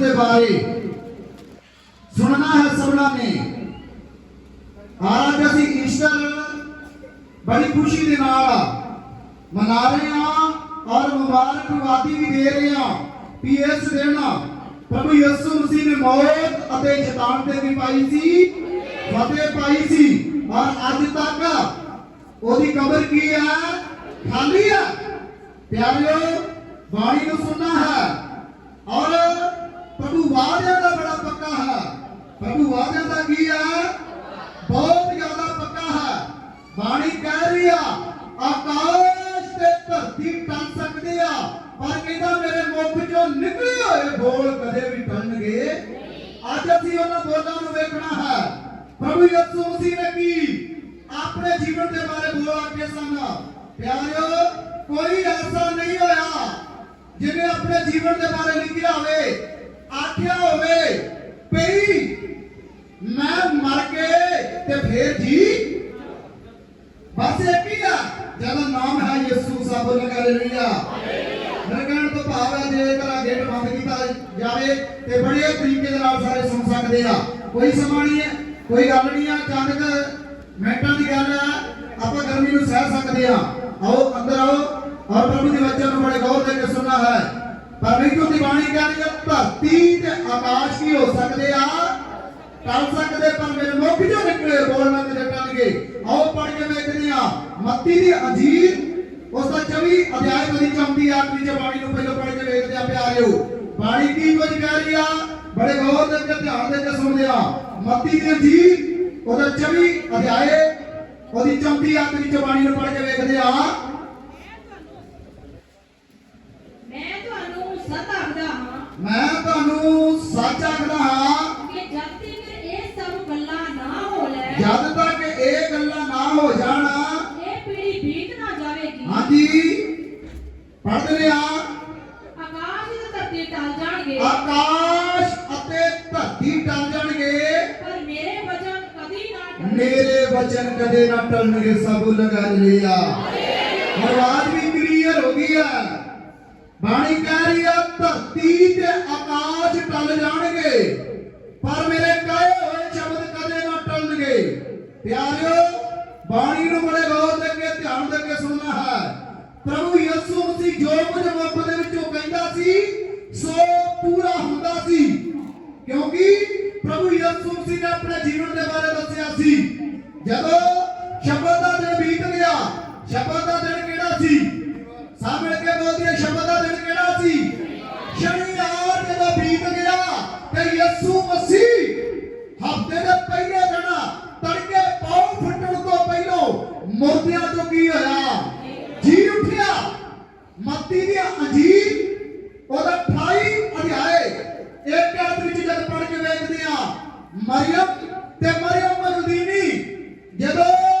ਦੇ ਬਾਰੇ ਸੁਣਨਾ ਹੈ ਸਭਨਾ ਨੇ। ਅੱਜ ਅਸੀਂ ਈਸਟਰ ਬੜੀ ਖੁਸ਼ੀ ਦੇ ਨਾਲ ਮਨਾ ਰਹੇ ਹਾਂ ਔਰ ਮੁਬਾਰਕਬਾਦੀ ਵੀ ਦੇ ਰਹੇ ਹਾਂ ਵੀ ਇਸ ਦਿਨ ਪ੍ਰਭੂ ਯਿਸੂ ਮਸੀਹ ਨੇ ਮੌਤ ਅਤੇ ਸ਼ੈਤਾਨ ਤੇ ਵੀ ਪਾਈ ਸੀ, ਫਤਿਹ ਪਾਈ ਸੀ ਔਰ ਅੱਜ ਤੱਕ ਉਹਦੀ ਕਬਰ ਕੀ ਹੈ? ਖਾਲੀ ਹੈ। ਪਿਆਰਿਓ, ਬਾਣੀ ਨੂੰ ਸੁਣਨਾ ਹੈ। ਔਰ ਪ੍ਰਭੂ ਵਾਅਦਿਆਂ ਦਾ ਬੜਾ ਪੱਕਾ ਹੈ। ਪ੍ਰਭੂ ਵਾਅਦਿਆਂ ਦਾ ਕੀ ਹੈ? ਬਹੁਤ ਜ਼ਿਆਦਾ ਪੱਕਾ ਹੈ। ਬਾਣੀ ਕਹਿ ਰਹੀ ਆ, ਆਕਾਸ਼ ਤੇ ਧਰਤੀ ਟਲ ਸਕਦੇ ਆ, ਪਰ ਕਹਿੰਦਾ ਮੇਰੇ ਮੁਖ ਚੋਂ ਨਿਕਲੇ ਹੋਏ ਬੋਲ ਕਦੇ ਵੀ ਟਲਣਗੇ। ਅੱਜ ਅਸੀਂ ਉਹਨਾਂ ਬੋਲਾਂ ਨੂੰ ਵੇਖਣਾ ਹੈ। ਪ੍ਰਭੂ ਯਿਸੂ ਮਸੀਹ ਨੇ ਕੀ ਆਪਣੇ ਜੀਵਨ ਦੇ ਬਾਰੇ ਬੋਲ ਆਖੇ ਸਨ? ਪਿਆਰਿਓ, ਕੋਈ ਐਸਾ ਨਹੀਂ ਹੋਇਆ ਜਿਹਨੇ ਆਪਣੇ ਜੀਵਨ ਦੇ ਬਾਰੇ ਲਿਖਿਆ ਹੋਵੇ। ਆਖਿਆ ਹੋਵੇ ਪਈ ਮੈਂ ਮਰ ਕੇ ਤੇ ਫੇਰ ਜੀ। ਬਸ ਇੱਕ ਹੀ ਆ, ਜਿਹਦਾ ਨਾਮ ਹੈ ਯਿਸੂ, ਸਭ ਨੂੰ ਹਾਲੇਲੂਇਆ ਤੋਂ ਭਾਵ ਹੈ, ਜੇਕਰ ਆ ਗੇਟ ਬੰਦ ਕੀਤਾ ਜਾਵੇ ਤੇ ਬੜੇ ਤਰੀਕੇ ਦੇ ਨਾਲ ਸਾਰੇ ਸੁਣ ਸਕਦੇ ਆ। ਕੋਈ ਸਮਾਂ ਨਹੀਂ ਹੈ, ਕੋਈ ਗੱਲ ਨਹੀਂ ਆ ਚੰਦ ਮਿੰਟਾਂ ਦੀ ਗੱਲ ਹੈ ਆਪਾਂ ਗਰਮੀ ਨੂੰ ਸਹਿ ਸਕਦੇ ਆ। ਆਓ, ਅੰਦਰ ਆਓ, ਔਰ ਪ੍ਰਭੂ ਦੇ ਵਚਨ ਨੂੰ ਬੜੇ ਗੌਰ ਦੇ ਕੇ ਸੁਣਨਾ ਹੈ। ਪਰਮੇਸ਼ਰ ਦੀ ਬਾਣੀ ਕਹਿੰਦੀ ਹੈ ਧਰਤੀ ਤੇ ਆਕਾਸ਼ ਕੀ ਹੋ ਸਕਦੇ ਆ। ਟਲ ਸਕਦੇ, ਪਰ ਮੇਰੇ ਮੁਖ ਜੋ ਨਿਕਲੇ ਬੋਲਣਾ ਤੇ ਟਲਣਗੇ ਆਓ ਪੜ੍ਹ ਕੇ ਵੇਖਦੇ ਆ ਮੱਤੀ ਦੀ ਅੰਜੀਰ ਉਸ ਦਾ 24 ਅਧਿਆਇ ਦੀ ਚੌਂਦੀ ਆਖਰੀ ਚ ਬਾਣੀ ਨੂੰ ਪਹਿਲਾਂ ਪੜ੍ਹ ਕੇ ਵੇਖਦੇ ਆ, ਪਿਆਰਿਓ। ਬਾਣੀ ਕੀ ਕੁਝ ਕਹਿ ਰਹੀ ਆ? ਬੜੇ ਗੌਰ ਦੇ ਕੇ ਧਿਆਨ ਦੇ ਕੇ ਸੁਣਦੇ ਆ। ਮੱਤੀ ਦੀ ਅੰਜੀਰ ਉਹਦਾ 24 ਅਧਿਆਇ, ਉਹਦੀ ਚੌਂਦੀ ਆਖਰੀ ਚ ਬਾਣੀ ਨੂੰ ਪੜ੍ਹ ਕੇ ਵੇਖਦੇ ਆ ਮੈਂ ਤੁਹਾਨੂੰ ਸੱਚ ਆਖਦਾ ਹਾਂ ਮੈਂ ਤੁਹਾਨੂੰ ਸੱਚ ਆਖਦਾ ਹਾਂ ਕਿ ਜਦ ਤੱਕ ਇਹ ਸਭ ਗੱਲਾਂ ਨਾ ਹੋ ਲੈ ਜਦ ਤੱਕ ਇਹ ਗੱਲਾਂ ਨਾ ਹੋ ਜਾਣ ਇਹ ਪੀੜੀ ਬੀਤ ਨਾ ਜਾਵੇਗੀ। ਹਾਂਜੀ ਪੜ੍ਹਦੇ ਆ ਆਕਾਸ਼ ਤੇ ਧਰਤੀ ਟਲ ਜਾਣਗੇ। ਆਕਾਸ਼ ਅਤੇ ਧਰਤੀ ਟਲ ਜਾਣਗੇ। ਪਰ ਮੇਰੇ ਵਚਨ ਕਦੀ ਨਾ ਟਲਣਗੇ। ਮੇਰੇ ਵਚਨ ਕਦੇ ਨਾ ਟਲਣਗੇ ਸਭ ਲਗਾ ਲਿਆ। ਆਵਾਜ਼ ਵੀ ਕਲੀਅਰ ਹੋ ਗਈ ਹੈ। ਬਾਣੀ ਕਹਿ ਰਹੀ ਆ, ਧਰਤੀ ਤੇ ਆਕਾਸ਼ ਟਲ ਜਾਣਗੇ। ਪਰ ਮੇਰੇ ਕਹੇ ਹੋਏ ਸ਼ਬਦ ਕਦੇ ਨਾ ਟਲਣਗੇ ਪਿਆਰਿਓ, ਬਾਣੀ ਨੂੰ ਬੜੇ ਗੌਰ ਦੇ ਕੇ, ਧਿਆਨ ਦੇ ਕੇ ਸੁਣਨਾ ਹੈ। ਪ੍ਰਭੂ ਯਿਸੂ ਮਸੀਹ ਜੋ ਕੁਝ ਮੁੱਖ ਦੇ ਵਿੱਚੋਂ ਕਹਿੰਦਾ ਸੀ, ਸੋ ਪੂਰਾ ਹੁੰਦਾ ਸੀ। ਕਿਉਂਕਿ ਪ੍ਰਭੂ ਯਿਸੂ ਮਸੀਹ ਨੇ ਆਪਣੇ ਜੀਵਨ ਦੇ ਬਾਰੇ ਦੱਸਿਆ ਸੀ। ਜਦੋਂ ਸ਼ਬਦ ਦਾ ਦਿਨ ਬੀਤ ਗਿਆ, ਸ਼ਬਦ ਦਾ ਦਿਨ ਕਿਹੜਾ ਸੀ? ਸਭ ਕੇ ਬੋਲਦੇ ਸ਼ਬਦ ਦਾ ਦਿਨ ਕਿਹੜਾ ਸੀ? ਸ਼ਨੀਵਾਰ ਜਦੋਂ ਬੀਤ ਗਿਆ, ਤੇ ਯਿਸੂ ਮਸੀਹ ਹਫ਼ਤੇ ਦੇ ਪਹਿਲੇ ਦਿਨ ਤੜਕੇ ਪਾਉ ਫਟਣ ਤੋਂ ਪਹਿਲਾਂ ਮੁਰਦਿਆਂ ਤੋਂ ਕੀ ਹੋਇਆ? ਜੀ ਉੱਠਿਆ। ਮੱਤੀ ਦੀ ਅੰਜੀਰ ਉਹਦਾ 28 ਅਧਿਆਏ। ਇੱਕ ਅੱਧ ਵਿੱਚ ਜਦ ਪੜ੍ਹ ਕੇ ਵੇਖਦੇ ਆ ਮਰੀਮ ਤੇ ਮਰੀਮ ਮਜਦੀਨੀ ਜਦੋਂ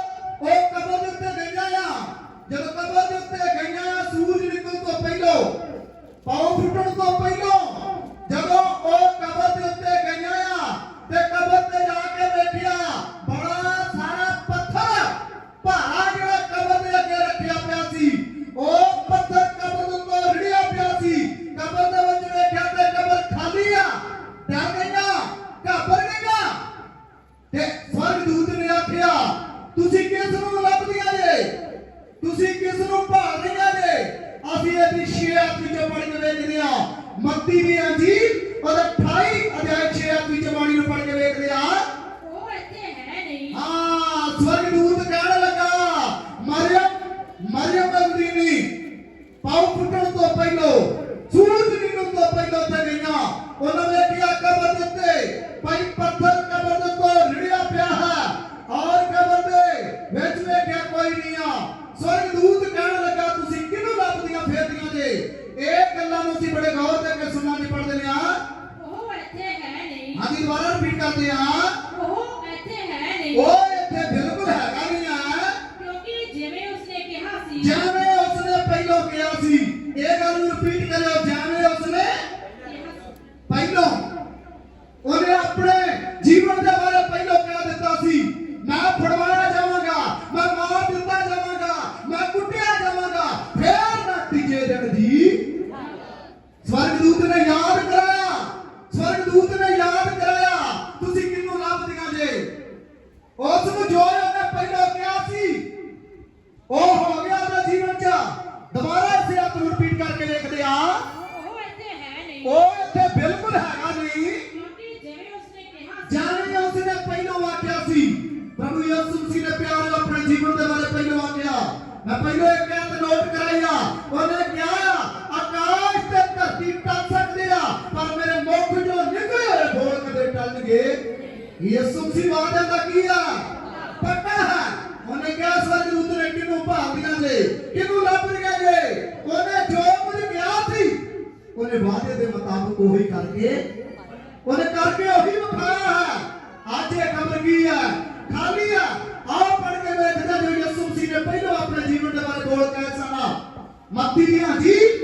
bateria de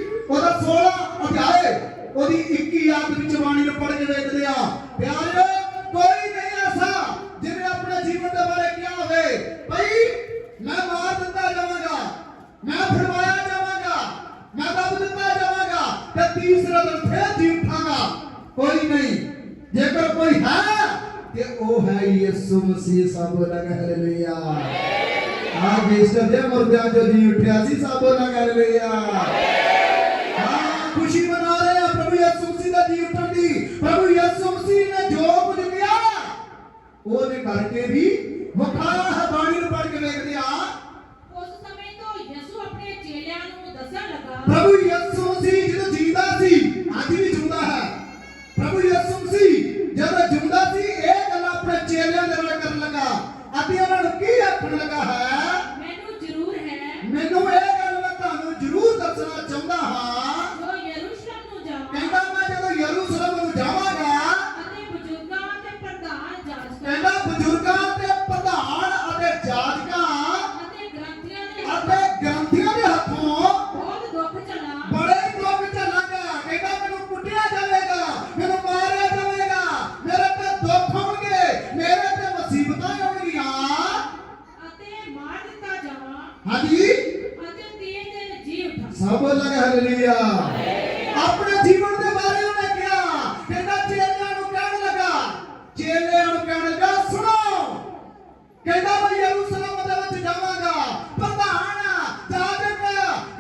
ਕਹਿੰਦਾ ਮੈਂ ਯਰੂਸ਼ਲਮ ਦੇ ਵਿੱਚ ਜਾਵਾਂਗਾ। ਪ੍ਰਧਾਨ, ਜਾਜਕ,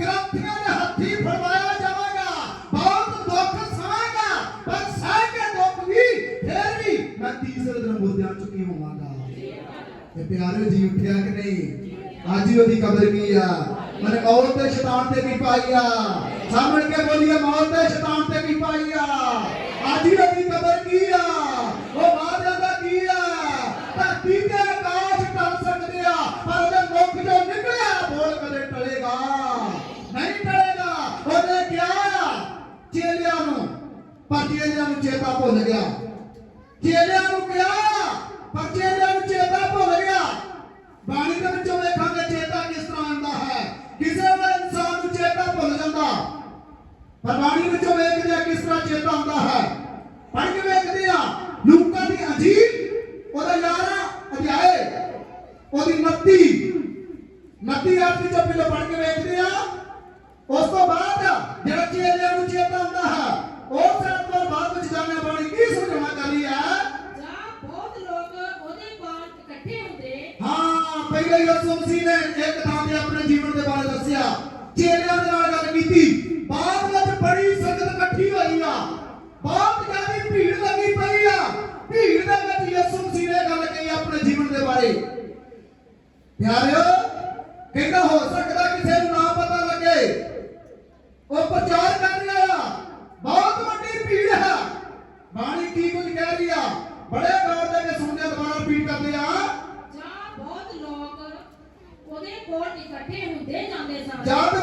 ਗ੍ਰੰਥੀਆਂ ਦੇ ਹੱਥੀ ਫਰਮਾਇਆ ਜਾਵਾਂਗਾ। ਬਹੁਤ ਦੁੱਖ ਸਹਾਂਗਾ ਪਰ ਸਹਿ ਕੇ ਦੁੱਖ ਵੀ ਫੇਰ ਵੀ ਮੈਂ ਤੀਸਰੇ ਦਿਨ ਮੁਰਦਿਆਂ ਚੁੱਕੀ ਹੋਵਾਂਗਾ? ਤੇ ਪਿਆਰੇ ਜੀ ਉੱਠਿਆ ਕਿ ਨਹੀਂ? ਅੱਜ ਹੀ ਉਹਦੀ ਕਬਰ ਵੀ ਆ? ਮਨੇ ਮੌਤ ਤੇ ਸ਼ੈਤਾਨ ਤੇ ਵੀ ਪਾਈ ਆ। ਸਾਹਮਣੇ ਕੇ ਬੋਲੀਏ, ਮੌਤ ਤੇ ਸ਼ੈਤਾਨ ਤੇ ਵੀ ਪਾਈ ਆ। ਅੱਜ ਹੀ ਉਹਦੀ ਚੇਤਾ ਭੁੱਲ ਗਿਆ। ਚੇਲਿਆਂ ਨੂੰ ਕਿਹਾ, ਪਰ ਚੇਲਿਆਂ ਨੂੰ ਚੇਤਾ ਭੁੱਲ ਗਿਆ। ਬਾਣੀ ਦੇ ਵਿੱਚੋਂ ਵੇਖਾਂਗੇ ਚੇਤਾ ਕਿਸ ਤਰ੍ਹਾਂ ਆਉਂਦਾ ਹੈ। ਕਿਸੇ ਦਾ ਇਨਸਾਨ ਨੂੰ ਚੇਤਾ ਭੁੱਲ ਜਾਂਦਾ। ਪਰ ਬਾਣੀ ਵਿੱਚੋਂ ਵੇਖਦੇ ਕਿਸ ਤਰ੍ਹਾਂ ਚੇਤਾ ਆਉਂਦਾ ਹੈ। ਬੜੇ ਗੌਰ ਦੇ ਕੇ ਸੁਣਦੇ ਦੁਬਾਰਾ ਰਿਪੀਟ ਕਰਦੇ ਆ। ਜਾਂ ਬਹੁਤ ਲੋਕ ਉਹਦੇ ਕੋਲ ਇਕੱਠੇ ਹੁੰਦੇ ਜਾਂਦੇ ਸਨ। ਜਦ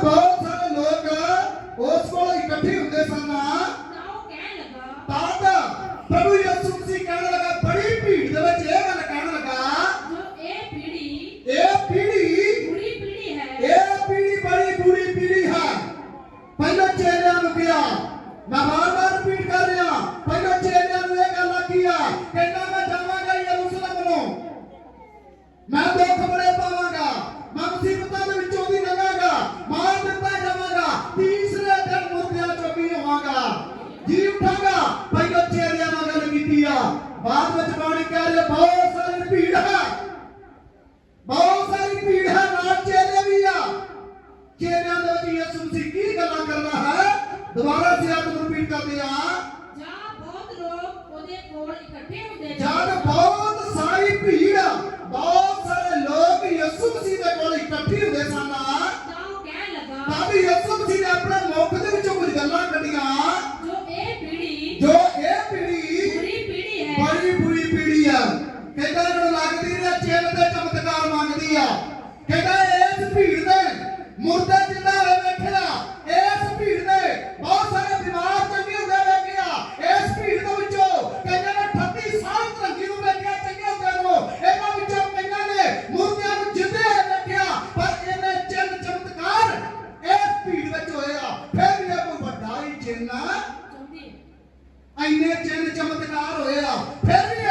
ਇੰਨੇ ਚਿੰਨ ਚਮਤਕਾਰ ਹੋਇਆ। ਫਿਰ ਵੀ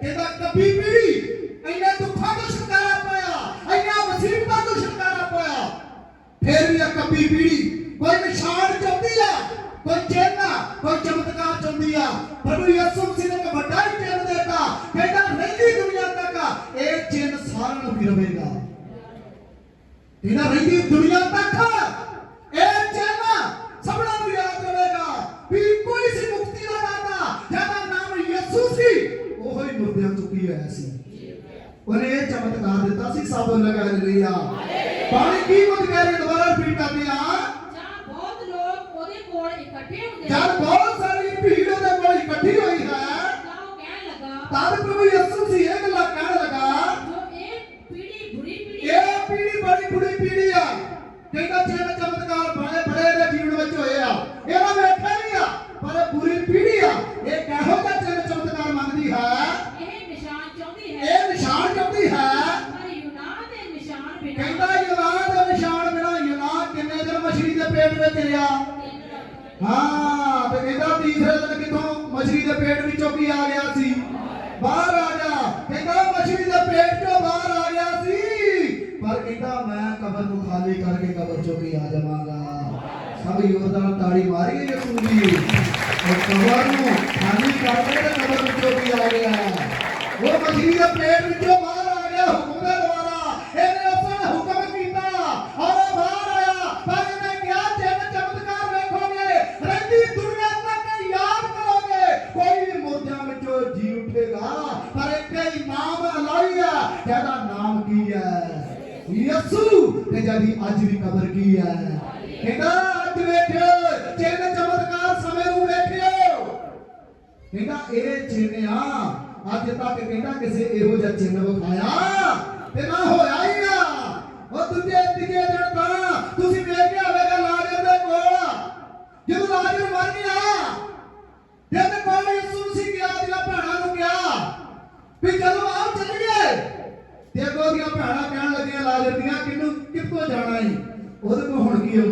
ਕਹਿੰਦਾ ਕਬੀ ਪੀੜੀ ਇੰਨੇ ਦੁੱਖਾਂ ਤੋਂ ਛੁਟਕਾਰਾ ਪਾਇਆ, ਇੰਨਾ ਮੁਸੀਬਤਾਂ ਤੋਂ ਛੁਟਕਾਰਾ ਪਾਇਆ। ਫਿਰ ਵੀ ਆ ਕਬੀ ਪੀੜੀ ਕੋਈ ਨਿਸ਼ਾਨ ਚਾਹੁੰਦੀ ਆ, ਕੋਈ ਚਿੰਨ ਕੋਈ ਚਮਤਕਾਰ ਚਾਹੁੰਦੀ ਆ। ਪ੍ਰਭੂ ਯਿਸੂ ਮਸੀਹ ਨੇ ਇੱਕ ਵੱਡਾ ਹੀ ਚਿੰਨ ਦਿੱਤਾ ਕਹਿੰਦਾ ਰਹਿੰਦੀ ਦੁਨੀਆ ਤੱਕ ਇਹ ਚਿੰਨ ਸਾਰਿਆਂ ਨੂੰ ਫਿਰਵੇਗਾ ਇਹਦਾ ਰਹਿੰਦੀ ਦੁਨੀਆ ਤੱਕ ਉਹਨੇ ਇਹ ਚਮਤਕਾਰ ਦਿੱਤਾ ਸੀ ਸਭ ਲਗਾ ਰਹੀ ਆ। ਬਾਣੀ ਕੀ ਮਤ ਕਹਿ ਰਹੀ ਦੁਬਾਰਾ ਰਿਪੀਟ ਕਰਦੇ ਆ। ਜਾਂ ਬਹੁਤ ਲੋਕ ਉਹਦੇ ਕੋਲ ਇਕੱਠੇ ਹੁੰਦੇ ਜਦ ਬਹੁਤ ਸਾਰੀ ਭੀੜ ਉਹਦੇ ਕੋਲ ਇਕੱਠੀ ਹੋਈ ਹੈ। ਤਾਂ ਉਹ ਕਹਿਣ ਲੱਗਾ ਤਦ ਪ੍ਰਭੂ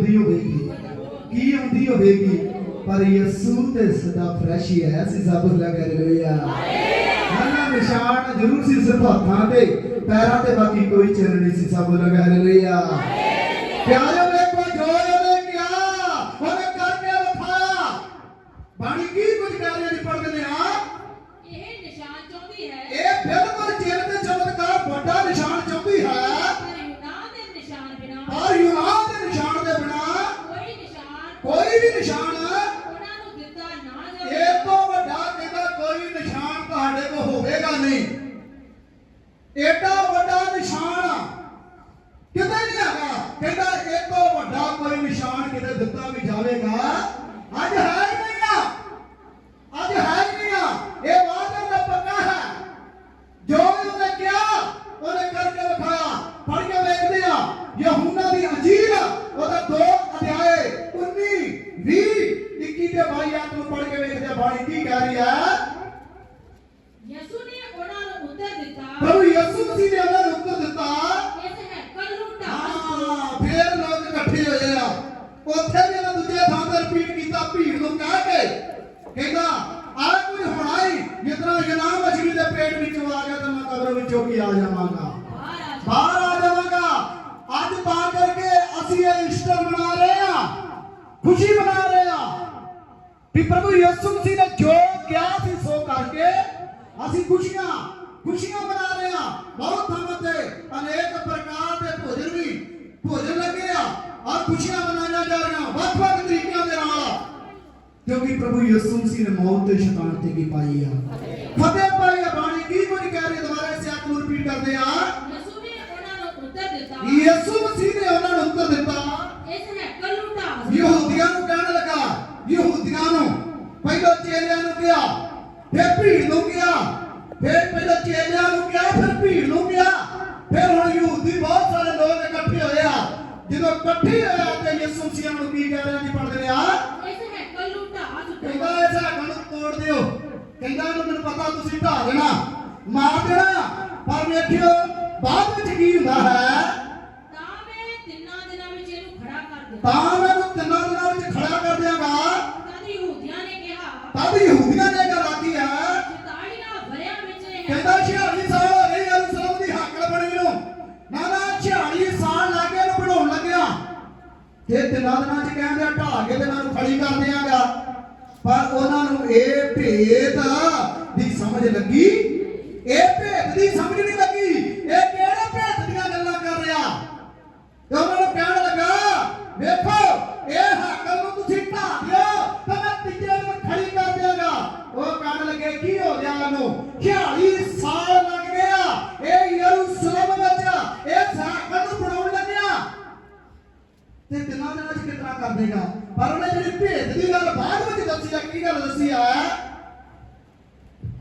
ਹੁੰਦੀ ਹੋਵੇਗੀ। ਕੀ ਹੁੰਦੀ ਹੋਵੇਗੀ? ਪਰ ਯਿਸੂ ਤੇ ਸਦਾ ਫਰੈਸ਼ ਹੀ ਹੈ ਸੀ ਜ਼ਬੂਲਾ ਹਾਲੇਲੂਇਆ ਹਨਾ ਨਿਸ਼ਾਨ ਜ਼ਰੂਰ ਸੀ ਸਿਰਫ ਹੱਥਾਂ ਤੇ, ਪੈਰਾਂ ਤੇ, ਬਾਕੀ ਕੋਈ ਚਿੰਨ ਨਹੀਂ ਸੀ ਜ਼ਬੂਲਾ ਹਾਲੇਲੂਇਆ ਪਿਆਰੇ எட்டாம் ਭੋਜਨ ਲੱਗੇ ਆ ਔਰ ਖੁਸ਼ੀਆਂ ਮਨਾਈਆਂ ਜਾ ਰਹੀਆਂ ਵੱਖ ਵੱਖ ਤਰੀਕਿਆਂ ਦੇ ਨਾਲ ਕਿਉਂਕਿ ਪ੍ਰਭੂ ਯਿਸੂ ਮਸੀਹ ਨੇ ਮੌਤ ਤੇ ਸ਼ੈਤਾਨ ਤੇ ਕੀ ਪਾਈ ਆ ਫਤਿਹ ਪਾਈ ਆ ਬਾਣੀ ਕੀ ਕੁਝ ਕਹਿ ਰਹੀ ਹੈ ਦੁਬਾਰਾ ਇਸ ਆਇਤ ਨੂੰ ਰਿਪੀਟ ਕਰਦੇ ਆ ਯਿਸੂ ਨੇ ਉਹਨਾਂ ਨੂੰ ਉੱਤਰ ਦਿੱਤਾ ਯਿਸੂ ਮਸੀਹ ਨੇ ਉਹਨਾਂ ਨੂੰ ਉੱਤਰ ਦਿੱਤਾ ਇਸ ਹੈਕਲ ਨੂੰ ਢਾਹ ਦਿੱਤਾ। ਯਹੂਦੀਆਂ ਨੂੰ ਕਹਿਣ ਲੱਗਾ ਯਹੂਦੀਆਂ ਨੂੰ ਪਹਿਲਾਂ ਚੇਲਿਆਂ ਨੂੰ ਕਿਹਾ ਫਿਰ ਭੀੜ ਨੂੰ ਕਿਹਾ ਫਿਰ ਪਹਿਲਾਂ ਚੇਲਿਆਂ ਨੂੰ ਕਿਹਾ ਫਿਰ ਭੀੜ ਨੂੰ ਕਿਹਾ ਫਿਰ ਹੁਣ ਯਹੂਦੀ ਬਹੁਤ ਸਾਰੇ ਲੋਕ ਇਕੱਠੇ ਹੋਏ ਆ ਨੂੰ ਕੀ ਕਹਿ ਰਿਹਾ ਜੀ ਪੜ੍ਹਦੇ ਆ ਇਸ ਹੈਕਲ ਨੂੰ ਢਾਹ ਦਿੱਤਾ। ਕਹਿੰਦਾ ਹੈਕਲ ਨੂੰ ਤੋੜ ਦਿਓ। ਕਹਿੰਦਾ ਮੈਨੂੰ ਪਤਾ ਤੁਸੀਂ ਢਾ ਦੇਣਾ ਮਾਰ ਦੇਣਾ। ਪਰ ਵੇਖਿਓ ਬਾਅਦ ਵਿੱਚ ਕੀ ਹੁੰਦਾ ਹੈ? ਤਾਂ ਮੈਂ ਤਿੰਨਾਂ ਦਿਨਾਂ ਵਿੱਚ ਇਹਨੂੰ ਖੜਾ ਕਰ ਦਿੱਤਾ ਤਾਂ ਮੈਂ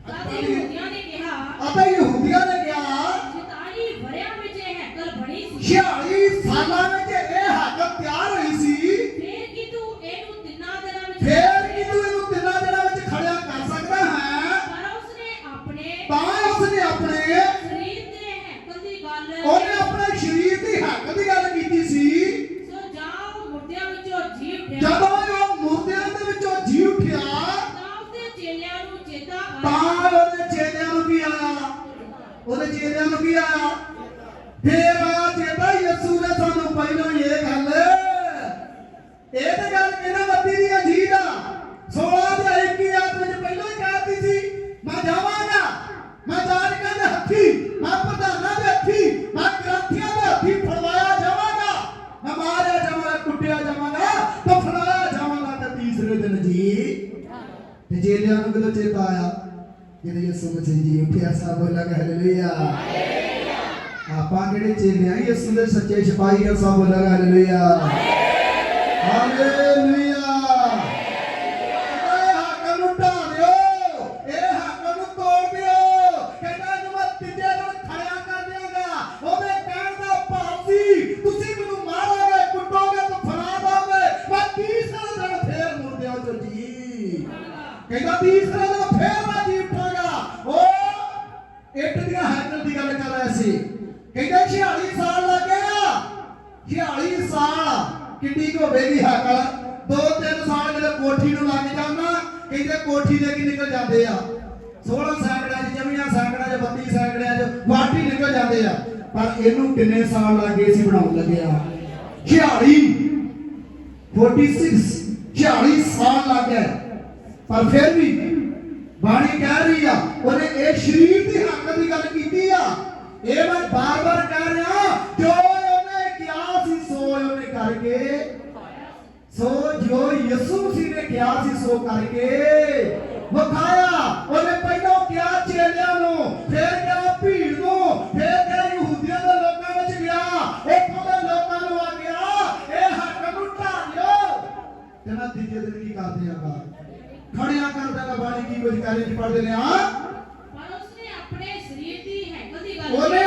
ਤਦ ਯਹੂਦੀਆਂ ਨੇ ਕਿਹਾ ਅਤੇ ਤੇ ਚੇਲਿਆਂ ਨੂੰ ਕਦੋਂ ਚੇਤਾ ਆਇਆ ਜਦੋਂ ਯਿਸੂ ਮਸੀਹ ਜੀ ਉੱਠਿਆ ਸਭ ਬੋਲਾਂਗੇ ਹਾਲੇਲੂਇਆ ਆਪਾਂ ਜਿਹੜੇ ਚੇਲੇ ਆ ਯਿਸੂ ਦੇ ਸੱਚੇ ਸਿਪਾਹੀ ਆ ਸਭ ਕੋਠੀ ਨੂੰ ਲੱਗ ਜਾਂਦਾ ਕਹਿੰਦੇ ਕੋਠੀ ਦੇ ਕੀ ਨਿਕਲ ਜਾਂਦੇ ਆ। 16 ਸੈਂਕੜਿਆਂ ਚ ਜਮੀਆਂ ਸੈਂਕੜਿਆਂ ਚ 32 ਸੈਂਕੜਿਆਂ ਚ ਵਾਟੀ ਨਿਕਲ ਜਾਂਦੇ ਆ। ਪਰ ਇਹਨੂੰ ਕਿੰਨੇ ਸਾਲ ਲੱਗੇ ਸੀ ਬਣਾਉਣ ਲੱਗਿਆ 46 46 46 ਸਾਲ ਲੱਗ ਗਏ। ਪਰ ਫਿਰ ਵੀ ਬਾਣੀ ਕਹਿ ਰਹੀ ਆ, ਉਹਨੇ ਇਹ ਸਰੀਰ ਦੀ ਹੱਕ ਦੀ ਗੱਲ ਕੀਤੀ ਆ। ਇਹ ਮੈਂ ਬਾਰ-ਬਾਰ ਕਹਿ ਰਿਹਾ, ਜੋ ਉਹਨੇ ਕਿਹਾ ਸੀ, ਸੋ ਉਹਨੇ ਕਰਕੇ ਸੋ ਜੋ ਯਿਸੂ ਮਸੀਹ ਨੇ ਕਿਹਾ ਸੀ ਸੋ ਕਰਕੇ ਵਿਖਾਇਆ ਉਹਨੇ ਪਹਿਲਾਂ ਕਿਹਾ ਚੇਲਿਆਂ ਨੂੰ ਫਿਰ ਕਿਹਾ ਭੀੜ ਨੂੰ ਫਿਰ ਕਿਹਾ ਯਹੂਦੀਆਂ ਦੇ ਲੋਕਾਂ ਵਿੱਚ ਗਿਆ। ਇੱਥੋਂ ਦੇ ਲੋਕਾਂ ਨੂੰ ਆ ਗਿਆ ਇਹ ਹੱਕ ਨੂੰ ਢਾ ਦਿਓ ਤੇ ਮੈਂ ਤੀਜੇ ਦਿਨ ਕੀ ਕਰ ਦਿਆਂਗਾ ਖੜਿਆ ਕਰ ਦਾਂਗਾ ਬਾਣੀ ਕੀ ਕੁਝ ਕਰੇ ਜੀ ਪੜਦੇ ਨੇ ਆ ਪਰ ਉਸਨੇ ਆਪਣੇ ਸਰੀਰ ਦੀ ਹੈਕਲ ਦੀ ਗੱਲ ਉਹਨੇ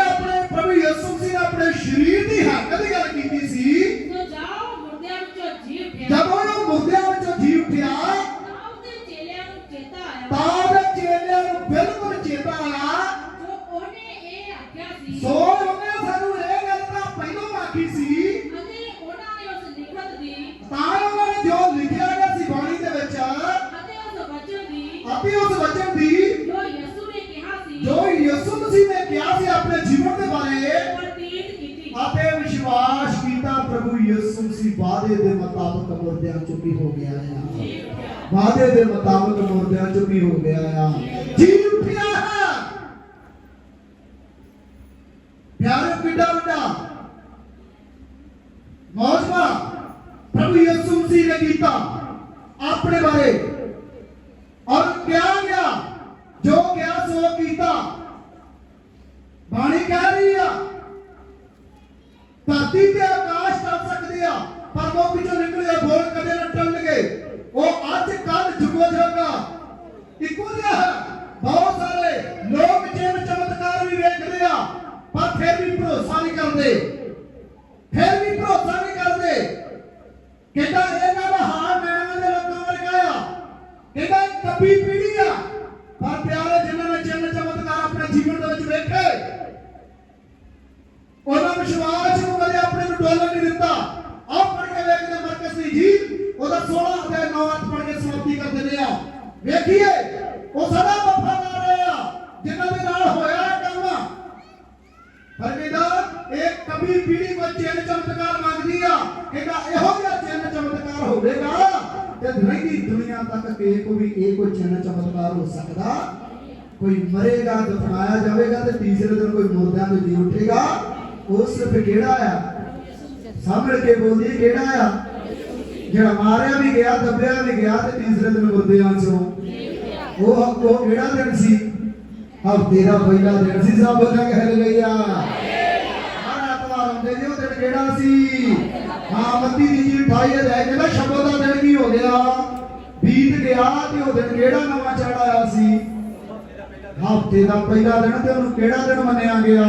ਰੱਬ ਯਿਸੂ ਮਸੀਹ ਨੇ ਕੀਤਾ ਆਪਣੇ ਬਾਰੇ ਉਹ ਕਿਹੜਾ ਆ? ਸਾਹਮਣੇ ਕੇ ਬੋਲਦੀ ਕਿਹੜਾ ਆ? ਜਿਹੜਾ ਮਾਰਿਆ ਵੀ ਗਿਆ, ਦੱਬਿਆ ਵੀ ਗਿਆ ਤੇ ਤੀਸਰੇ ਦਿਨ ਮੁਰਦਿਆਂ ਚੋਂ। ਉਹ ਉਹ ਕਿਹੜਾ ਦਿਨ ਸੀ? ਹਫ਼ਤੇ ਦਾ ਪਹਿਲਾ ਦਿਨ ਸੀ, ਸਭ ਦਾ ਕਹਿ ਲਈਆ ਹਰ ਐਤਵਾਰ ਹੁੰਦੇ ਜੀ ਉਹ ਦਿਨ ਕਿਹੜਾ ਸੀ? ਹਾਂ, ਮੱਤੀ ਦੀ ਜੀ 28 ਰਹਿ ਕਹਿੰਦਾ ਸ਼ਬਦ ਦਾ ਦਿਨ ਕੀ ਹੋ ਗਿਆ? ਬੀਤ ਗਿਆ ਤੇ ਉਹ ਦਿਨ ਕਿਹੜਾ ਨਵਾਂ ਚੜ ਆਇਆ ਸੀ? ਹਫ਼ਤੇ ਦਾ ਪਹਿਲਾ ਦਿਨ ਤੇ ਉਹਨੂੰ ਕਿਹੜਾ ਦਿਨ ਮੰਨਿਆ ਗਿਆ?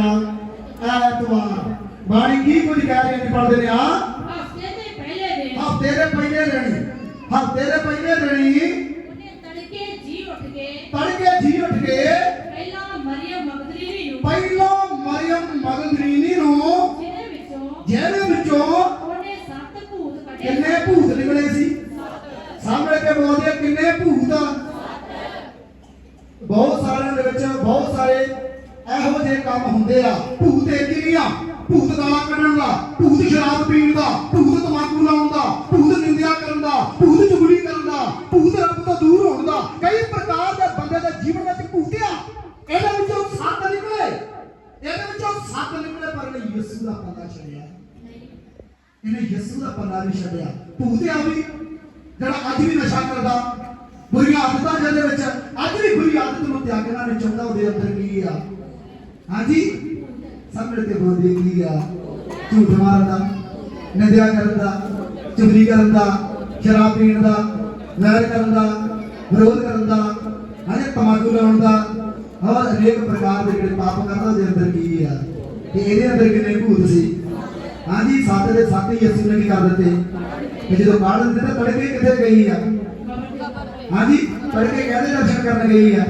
ਐਤਵਾਰ। ਬਾਣੀ ਕੀ ਕੁਝ ਕਹਿ ਰਹੀ ਹੈ ਪੜਦੇ ਨੇ ਆ ਹਫ਼ਤੇ ਦੇ ਪਹਿਲੇ ਦਿਨ ਹਫ਼ਤੇ ਦੇ ਪਹਿਲੇ ਦਿਨ ਹਫ਼ਤੇ ਦੇ ਪਹਿਲੇ ਦਿਨ ਹੀ ਉਹਨੇ ਤੜਕੇ ਜੀ ਉੱਠ ਕੇ ਤੜਕੇ ਜੀ ਉੱਠ ਕੇ ਪਹਿਲਾਂ ਮਰੀਮ ਮਗਦਲੀਨੀ ਨੂੰ ਪਹਿਲੋਂ ਮਰੀਮ ਮਗਦਲੀਨੀ ਨੂੰ ਜਿਹਦੇ ਵਿੱਚੋਂ ਜਿਹਦੇ ਵਿੱਚੋਂ ਉਹਨੇ ਸੱਤ ਭੂਤ ਕੱਢੇ ਕਿੰਨੇ ਭੂਤ ਨਿਕਲੇ ਸੀ ਸਾਹਮਣੇ ਕੇ ਬੋਲਦੇ ਆ, ਕਿੰਨੇ ਭੂਤ ਆ ਬਹੁਤ ਸਾਰਿਆਂ ਦੇ ਵਿੱਚ ਬਹੁਤ ਸਾਰੇ ਇਹੋ ਜਿਹੇ ਕੰਮ ਹੁੰਦੇ ਆ। ਭੂਤ ਇੱਕ ਹੀ ਨਹੀਂ ਆ? ਭੂਤ ਗਾਲਾਂ ਕੱਢਣ ਦਾ, ਭੂਤ ਸ਼ਰਾਬ ਪੀਣ ਦਾ, ਭੂਤ ਤਮਾਕੂ ਲਾਉਣ ਦਾ, ਭੂਤ ਨਿੰਦਿਆ ਕਰਨ ਦਾ, ਭੂਤ ਚੁਗਲੀ ਕਰਨ ਦਾ, ਭੂਤ ਰੱਬ ਤੋਂ ਦੂਰ ਹੋਣ ਦਾ, ਕਈ ਪ੍ਰਕਾਰ ਦੇ ਬੰਦੇ ਦੇ ਜੀਵਨ ਵਿੱਚ ਭੂਤ ਇਹਦੇ ਵਿੱਚੋਂ ਸੱਤ ਨਿਕਲੇ। ਇਹਦੇ ਵਿੱਚੋਂ ਸੱਤ ਨਿਕਲੇ, ਪਰ ਇਹਨੇ ਯਿਸੂ ਦਾ ਪਤਾ ਛੱਡਿਆ। ਇਹਨੇ ਯਿਸੂ ਦਾ ਪਤਾ ਨਹੀਂ ਛੱਡਿਆ। ਭੂਤ ਵੀ, ਜਿਹੜਾ ਅੱਜ ਵੀ ਨਸ਼ਾ ਕਰਦਾ ਬੁਰੀਆਂ ਆਦਤਾਂ ਜਿਹਦੇ ਵਿੱਚ, ਅੱਜ ਵੀ ਬੁਰੀ ਆਦਤ ਨੂੰ ਤਿਆਗਣਾ ਨਹੀਂ ਚਾਹੁੰਦਾ ਉਹਦੇ ਅੰਦਰ ਕੀ ਆ? ਹਾਂਜੀ? ਸਾਹਮਣੇ ਤੇ ਬੋਲਦੇ ਆ। ਝੂਠ ਮਾਰਨ ਦਾ, ਨਿੰਦਿਆ ਕਰਨ ਦਾ, ਚੁਗਲੀ ਕਰਨ ਦਾ, ਸ਼ਰਾਬ ਪੀਣ ਦਾ, ਵੈਰ ਕਰਨ ਦਾ, ਵਿਰੋਧ ਕਰਨ ਦਾ, ਹਾਂਜੀ ਤਮਾਕੂ ਲਾਉਣ ਦਾ ਹੋਰ ਅਨੇਕ ਪ੍ਰਕਾਰ ਦੇ ਜਿਹੜੇ ਪਾਪ ਕਰਦਾ, ਉਹਦੇ ਅੰਦਰ ਕੀ ਆ? ਤੇ ਇਹਦੇ ਅੰਦਰ ਕਿੰਨੇ ਭੂਤ ਸੀ? ਹਾਂਜੀ, ਸੱਤ ਦੇ ਸੱਤ ਹੀ ਯਿਸੂ ਨੇ ਕੀ ਕਰ ਦਿੱਤੇ? ਕਿ ਜਦੋਂ ਕਾੜ ਦਿੰਦੇ ਤਾਂ ਤੜਕੇ ਕਿੱਥੇ ਗਈ ਆ? ਹਾਂਜੀ, ਤੜਕੇ ਕਹਿੰਦੇ ਦਰਸ਼ਨ ਕਰਨ ਗਈ ਆ।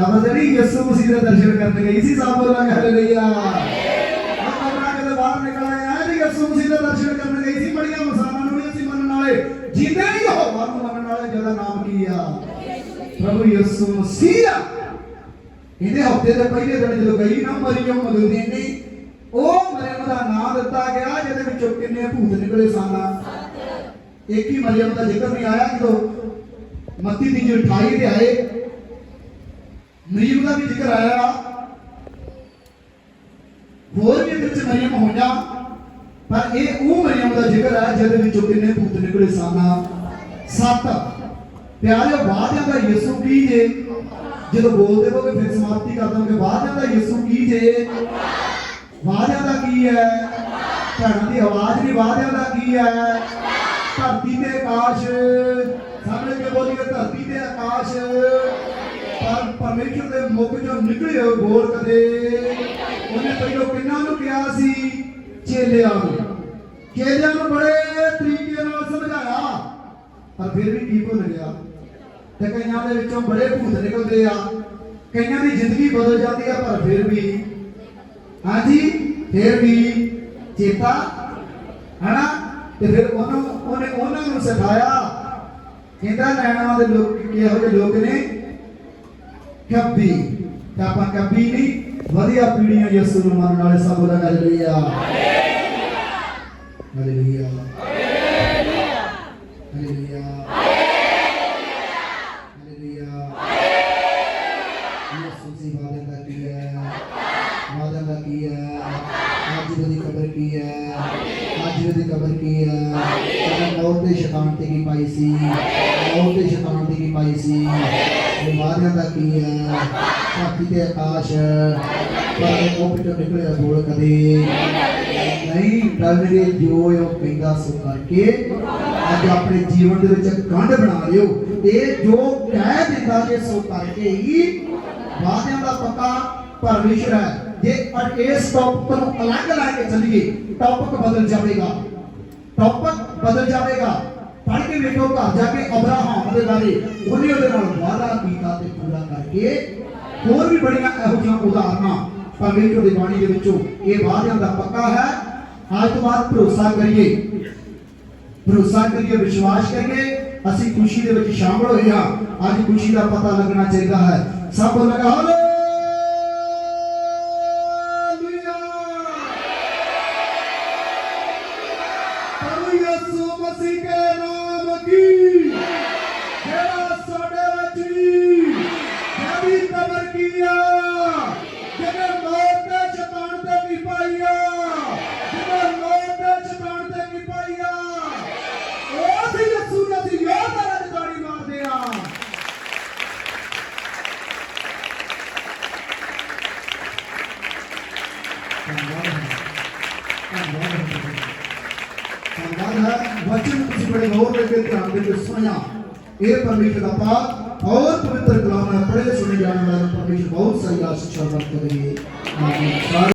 ਕਬਰ ਤੇ ਨਹੀਂ ਯਿਸੂ ਮਸੀਹ ਦੇ ਦਰਸ਼ਨ ਕਰਨ ਗਈ ਸੀ ਸਭ ਬੋਲਾਂ ਹਾਲੇਲੂਇਆ ਬਾਹਰ ਨਿਕਲ ਆਇਆ ਹੈ ਜੀ ਯਿਸੂ ਮਸੀਹ ਦੇ ਦਰਸ਼ਨ ਕਰਨ ਗਈ ਸੀ ਬੜੀਆਂ ਮਸਾਲਾਂ ਨੂੰ ਨਹੀਂ ਮੰਨਣ ਵਾਲੇ ਜਿੰਦੇ ਹੀ ਹੋ ਨੂੰ ਮੰਨਣ ਵਾਲੇ, ਜਿਹਦਾ ਨਾਮ ਕੀ ਆ? ਪ੍ਰਭੂ ਯਿਸੂ ਮਸੀਹ ਇਹਦੇ ਹਫ਼ਤੇ ਦੇ ਪਹਿਲੇ ਦਿਨ ਜਦੋਂ ਗਈ ਨਾ ਮਰੀਮ ਮਗਦਲੀਨੀ ਉਹ ਮਰੀਮ ਦਾ ਨਾਮ ਦਿੱਤਾ ਗਿਆ, ਜਿਹਦੇ ਵਿੱਚੋਂ ਕਿੰਨੇ ਭੂਤ ਨਿਕਲੇ ਸਨ। ਇੱਕ ਹੀ ਮਰੀਮ ਦਾ ਜ਼ਿਕਰ ਨਹੀਂ ਆਇਆ ਜਦੋਂ ਮੱਤੀ ਦੀ ਜੋ 28 ਤੇ ਆਏ। ਮਰੀਮ ਦਾ ਵੀ ਜ਼ਿਕਰ ਆਇਆ ਹੋਰ ਵੀ ਵਿੱਚ ਮਰੀਮ ਹੋਈਆਂ ਪਰ ਇਹ ਉਹ ਮਰੀਮ ਦਾ ਜ਼ਿਕਰ ਹੈ ਜਿਹਦੇ ਵਿੱਚੋਂ ਕਿੰਨੇ ਭੂਤ ਨਿਕਲੇ ਸਨ ਸੱਤ ਪਿਆਰੇ ਵਾਅਦਿਆਂ ਦਾ ਯਿਸੂ ਕੀ ਜੇ ਜਦੋਂ ਬੋਲਦੇ ਹੋਗੇ ਫਿਰ ਸਮਾਪਤੀ ਕਰ ਦਾਂਗੇ ਵਾਅਦਿਆਂ ਦਾ ਯਿਸੂ ਕੀ ਜੇ ਵਾਅਦਿਆਂ ਦਾ ਕੀ ਹੈ ਧਰਮ ਦੀ ਆਵਾਜ਼ ਵੀ ਵਾਅਦਿਆਂ ਦਾ ਕੀ ਹੈ ਧਰਤੀ ਤੇ ਆਕਾਸ਼ ਸਾਹਮਣੇ ਕੇ ਬੋਲੀਏ ਧਰਤੀ ਤੇ ਆਕਾਸ਼ ਪਰ ਪਰਮੇਸ਼ਰ ਦੇ ਮੁਖ ਚੋਂ ਨਿਕਲੇ ਹੋਏ ਬੋਲ ਕਦੇ। ਉਹਨੇ ਪਹਿਲਾਂ ਕਿੰਨਾ ਨੂੰ ਕਿਹਾ ਸੀ? ਚੇਲਿਆਂ ਨੂੰ। ਚੇਲਿਆਂ ਨੂੰ ਬੜੇ ਤਰੀਕੇ ਨਾਲ ਸਮਝਾਇਆ। ਪਰ ਫਿਰ ਵੀ ਕੀ ਭੁੱਲ ਗਿਆ। ਤੇ ਕਈਆਂ ਦੇ ਵਿੱਚੋਂ ਬੜੇ ਭੂਤ ਨਿਕਲਦੇ ਆ। ਕਈਆਂ ਦੀ ਜ਼ਿੰਦਗੀ ਬਦਲ ਜਾਂਦੀ ਆ, ਪਰ ਫਿਰ ਵੀ। ਹਾਂਜੀ, ਫਿਰ ਵੀ ਚੇਤਾ। ਹਨਾ? ਤੇ ਫਿਰ ਉਹਨੂੰ ਉਹਨੇ ਉਹਨਾਂ ਨੂੰ ਸਿਖਾਇਆ। ਕਹਿੰਦਾ, ਨੈਣਾ ਦੇ ਲੋਕ ਕਿਹੋ ਜਿਹੇ ਲੋਕ ਨੇ? ਕੱਬੀ ਤਾਂ ਆਪਾਂ ਕੱਬੀ ਨਹੀਂ ਵਧੀਆ ਪੀੜੀਆਂ ਯਿਸੂ ਨੂੰ ਮੰਨਣ ਵਾਲੇ ਸਭ ਦਾ ਹਾਲੇਲੂਇਆ ਹਾਲੇਲੂਇਆ ਹਾਲੇਲੂਇਆ ਹਾਲੇਲੂਇਆ ਯਿਸੂ ਦੀ ਵਾਅਦਾ ਦਾ ਕੀ ਹੈ ਵਾਅਦਾ ਦਾ ਕੀ ਬਿਮਾਰੀਆਂ ਦਾ ਕੀ ਹੈ ਧਰਤੀ ਤੇ ਆਕਾਸ਼ ਪਰ ਉਹ ਵਿੱਚੋਂ ਨਿਕਲਿਆ ਬੋਲ ਕਦੇ ਨਹੀਂ ਡਰਦੇ ਜੋ ਉਹ ਕਹਿੰਦਾ ਸੋ ਕਰਕੇ ਅੱਜ ਆਪਣੇ ਜੀਵਨ ਦੇ ਵਿੱਚ ਗੰਢ ਬਣਾ ਲਿਓ। ਤੇ ਜੋ ਕਹਿ ਦਿੰਦਾ ਜੇ ਸੋ ਕਰਕੇ ਹੀ, ਵਾਅਦਿਆਂ ਦਾ ਪੱਕਾ ਪਰਮੇਸ਼ਰ ਹੈ। ਜੇ ਇਸ ਟੌਪਿਕ ਨੂੰ ਅਲੱਗ ਲਾ ਕੇ ਚੱਲੀਏ ਟੌਪਿਕ ਬਦਲ ਜਾਵੇਗਾ। ਟੌਪਿਕ ਬਦਲ ਜਾਵੇਗਾ। ਪੜ੍ਹ ਕੇ ਵੇਖੋ, ਘਰ ਜਾ ਕੇ ਅਬਰਾਹਮ ਦੇ ਬਾਰੇ ਉਹਨੇ ਉਹਦੇ ਨਾਲ ਵਾਅਦਾ ਕੀਤਾ ਤੇ ਪੂਰਾ ਕਰਕੇ ਹੋਰ ਵੀ ਬੜੀਆਂ ਇਹੋ ਜਿਹੀਆਂ ਉਦਾਹਰਨਾਂ ਪਰਮੇਸ਼ਰ ਦੀ ਬਾਣੀ ਦੇ ਵਿੱਚੋਂ ਇਹ ਵਾਅਦਿਆਂ ਦਾ ਪੱਕਾ ਹੈ। ਅੱਜ ਤੋਂ ਬਾਅਦ ਭਰੋਸਾ ਕਰੀਏ। ਭਰੋਸਾ ਕਰੀਏ, ਵਿਸ਼ਵਾਸ ਕਰੀਏ, ਅਸੀਂ ਖੁਸ਼ੀ ਦੇ ਵਿੱਚ ਸ਼ਾਮਲ ਹੋਏ ਹਾਂ। ਅੱਜ ਖੁਸ਼ੀ ਦਾ ਪਤਾ ਲੱਗਣਾ ਚਾਹੀਦਾ ਹੈ। ਸਭ ਲਗਾ